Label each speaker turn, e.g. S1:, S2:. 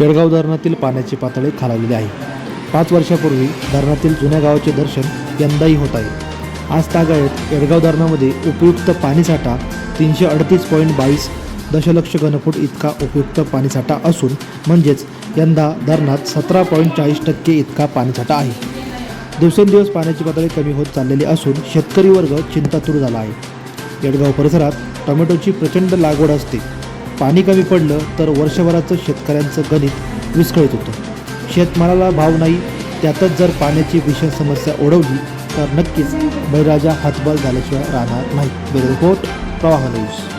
S1: येडगाव धरणातील पाण्याची पातळी खालावलेली आहे. पाच वर्षापूर्वी धरणातील जुन्या गावाचे दर्शन यंदाही होत आहे. आज तागायत येडगाव धरणामध्ये उपयुक्त पाणीसाठा तीनशे अडतीस पॉईंट बावीस दशलक्ष घनफूट इतका उपयुक्त पाणीसाठा असून म्हणजेच यंदा धरणात सतरा पॉईंट चाळीस टक्के इतका पाणीसाठा आहे. दिवसेंदिवस पाण्याची पातळी कमी होत चाललेली असून शेतकरी वर्ग चिंतातूर झाला आहे. येडगाव परिसरात टोमॅटोची प्रचंड लागवड असते. पाणी कमी पडलं तर वर्षभराचं शेतकऱ्यांचं गणित विस्कळीत होतं. शेतमालाला भाव नाही त्यातच जर पाण्याची भीषण समस्या ओढवली तर नक्कीच बळीराजा हातबल झाल्याशिवाय राहणार नाही रिपोर्ट प्रवाह न्यूज.